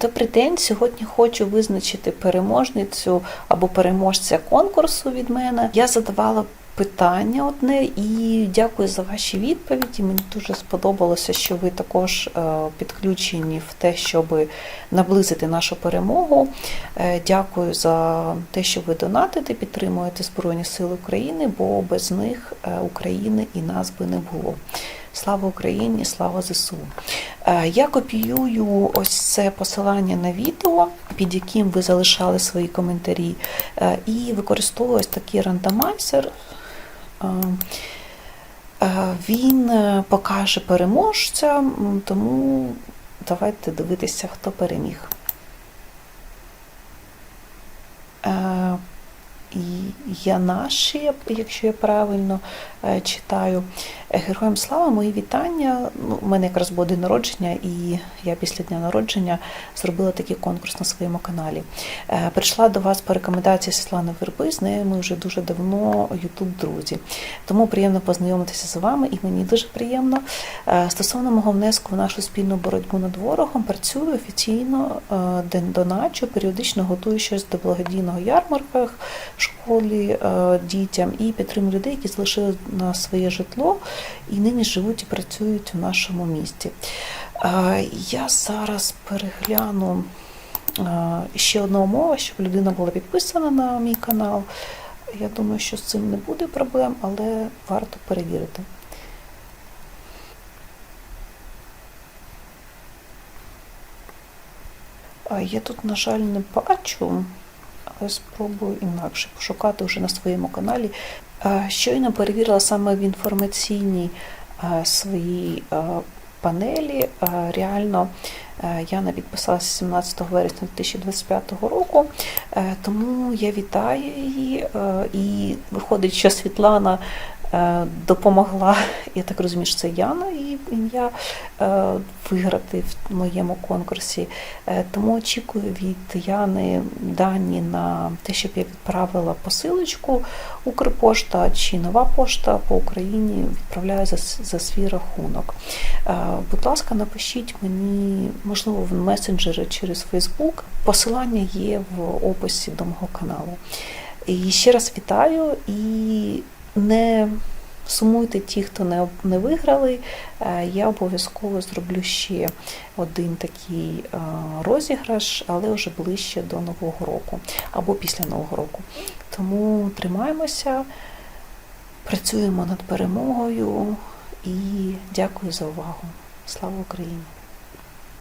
Добрий день. Сьогодні хочу визначити переможницю або переможця конкурсу від мене. Я задавала питання одне і дякую за ваші відповіді. Мені дуже сподобалося, що ви також е, підключені в те, щоб наблизити нашу перемогу. Е, Дякую за те, що ви донатите, підтримуєте Збройні Сили України, бо без них е, України і нас би не було. Слава Україні, слава ЗСУ. Е, Я копіюю ось це посилання на відео, під яким ви залишали свої коментарі, е, і використовую ось такий рандомайзер. Е, Він покаже переможця, тому давайте дивитися, хто переміг. Я наші, якщо я правильно читаю. Е, Героям слава, мої вітання. Ну, у мене якраз було день народження, і я після дня народження зробила такий конкурс на своєму каналі. Е, Прийшла до вас по рекомендації Світлани Верби, з нею ми вже дуже давно ютуб друзі. Тому приємно познайомитися з вами, і мені дуже приємно. Е, Стосовно мого внеску в нашу спільну боротьбу над ворогом, працюю офіційно, е, ден- доначу, періодично готую щось до благодійного ярмарках в школі дітям і підтримую людей, які залишили на своє житло і нині живуть і працюють у нашому місті. Я зараз перегляну ще одна умова, щоб людина була підписана на мій канал. Я думаю, що з цим не буде проблем, але варто перевірити. Я тут, на жаль, не бачу, спробую інакше пошукати вже на своєму каналі. Щойно перевірила саме в інформаційній своїй панелі. Реально я Яна підписалася 17 вересня 2025 року, Е, тому я вітаю її. е, І виходить, що Світлана допомогла, я так розумію, що це Яна її ім'я е, виграти в моєму конкурсі. Е, Тому очікую від Яни дані на те, щоб я відправила посилочку Укрпошта чи нова пошта по Україні відправляю за, за свій рахунок. Е, Будь ласка, напишіть мені, можливо, в месенджери через Фейсбук. Посилання є в описі до мого каналу. І ще раз вітаю і не сумуйте ті, хто не, не виграли. Е, Я обов'язково зроблю ще один такий е, розіграш, але вже ближче до Нового року або після Нового року. Тому тримаємося, працюємо над перемогою і дякую за увагу. Слава Україні!